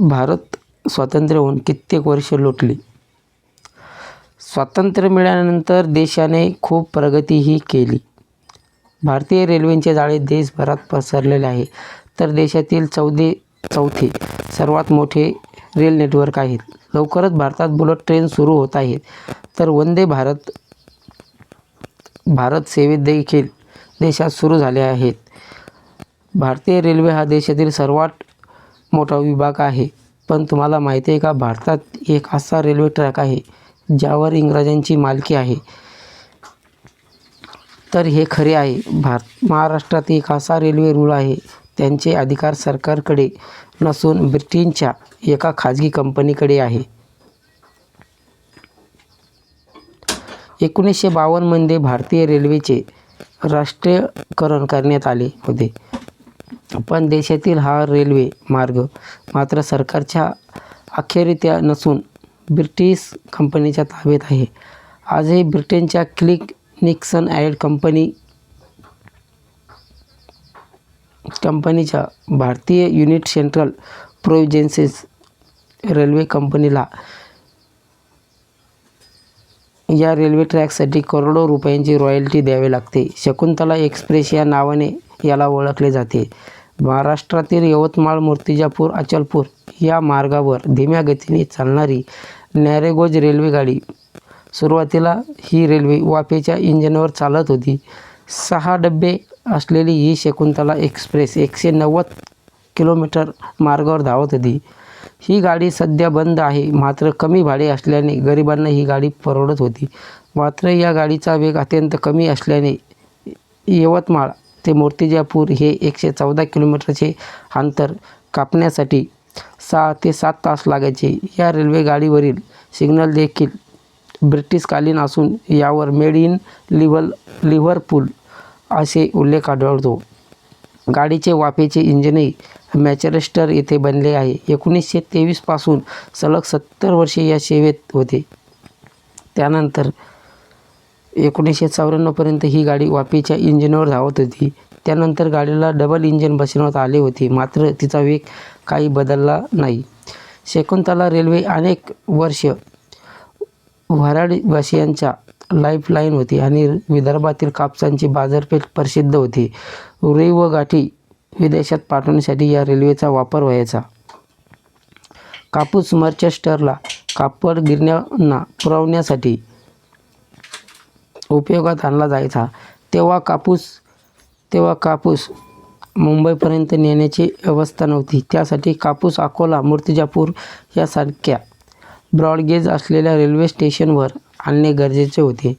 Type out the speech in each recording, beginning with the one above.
भारत स्वातंत्र्य होऊन कित्येक वर्ष लोटली. स्वातंत्र्य मिळाल्यानंतर देशाने खूप प्रगतीही केली. भारतीय रेल्वेचे जाळे देशभरात पसरलेले आहे. तर देशातील चौदे चौथे सर्वात मोठे रेल नेटवर्क आहेत. लवकरच भारतात बुलेट ट्रेन सुरू होत आहेत तर वंदे भारत भारत सेवेत देखील देशात सुरू झाले आहेत. भारतीय रेल्वे हा देशातील सर्वात मोठा विभाग आहे. पण तुम्हाला माहिती आहे का भारतात एक असा रेल्वे ट्रॅक आहे ज्यावर इंग्रजांची मालकी आहे. तर हे खरे आहे. भारत महाराष्ट्रात एक असा रेल्वे रूळ आहे त्यांचे अधिकार सरकारकडे नसून ब्रिटनच्या एका खाजगी कंपनीकडे आहे. एकोणीसशे बावन्नमध्ये भारतीय रेल्वेचे राष्ट्रीयकरण करण्यात आले होते. पण देशातील हा रेल्वे मार्ग मात्र सरकारच्या अखेरित्या नसून ब्रिटिश कंपनीच्या ताब्यात आहे. आजही ब्रिटनच्या क्लिक निक्सन ॲड कंपनी कंपनीच्या भारतीय युनिट सेंट्रल प्रोविजेन्सेस रेल्वे कंपनीला या रेल्वे ट्रॅकसाठी करोडो रुपयांची रॉयल्टी द्यावी लागते. शकुंतला एक्सप्रेस या नावाने याला ओळखले जाते. महाराष्ट्रातील यवतमाळ मूर्तिजापूर अचलपूर या मार्गावर धीम्या गतीने चालणारी नॅरेगोज रेल्वेगाडी सुरुवातीला ही रेल्वे वाफेच्या इंजिनवर चालत होती. सहा डबे असलेली ही शकुंतला एक्सप्रेस एकशे नव्वद किलोमीटर मार्गावर धावत होती. ही गाडी सध्या बंद आहे मात्र कमी भाडे असल्याने गरिबांना ही गाडी परवडत होती. मात्र या गाडीचा वेग अत्यंत कमी असल्याने यवतमाळ ते मूर्तिजापूर हे एकशे चौदा किलोमीटरचे अंतर कापण्यासाठी सहा ते सात तास लागायचे. या रेल्वे गाडीवरील सिग्नल देखील ब्रिटिशकालीन असून यावर मेड इन लिव्हल लिव्हरपूल असे उल्लेख आढळतो. गाडीचे वाफेचे इंजिनही मॅचेस्टर येथे बनले आहे. एकोणीसशे तेवीसपासून सलग सत्तर वर्षे या सेवेत होते. त्यानंतर एकोणीसशे चौऱ्याण्णवपर्यंत ही गाडी वापीच्या इंजिनवर धावत होती. त्यानंतर गाडीला डबल इंजिन बसवण्यात आले होते. मात्र तिचा वेग काही बदलला नाही. शकुंतला रेल्वे अनेक वर्ष वऱ्हाडवासियांच्या लाईफलाईन होती आणि विदर्भातील कापसांची बाजारपेठ प्रसिद्ध होती. रुई व गाठी विदेशात पाठवण्यासाठी या रेल्वेचा वापर व्हायचा. कापूस मर्चेस्टरला कापड गिरण्यांना पुरवण्यासाठी उपयोगात आणला जायचा. तेव्हा कापूस तेव्हा कापूस मुंबईपर्यंत नेण्याची व्यवस्था नव्हती. त्यासाठी कापूस अकोला मूर्तिजापूर यासारख्या ब्रॉडगेज असलेल्या रेल्वे स्टेशनवर आणणे गरजेचे होते.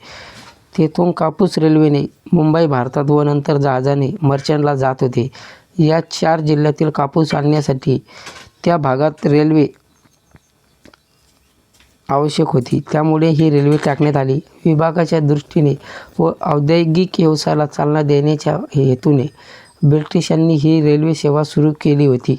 तेथून कापूस रेल्वेने मुंबई भारतात व नंतर जहाजाने मर्चंटला जात होते. या चार जिल्ह्यातील कापूस आणण्यासाठी त्या भागात रेल्वे आवश्यक होती. त्यामुळे ही रेल्वे टाकण्यात आली. विभागाच्या दृष्टीने व औद्योगिक व्यवसायाला चालना देण्याच्या हेतूने ब्रिटिशांनी ही रेल्वे सेवा सुरू केली होती.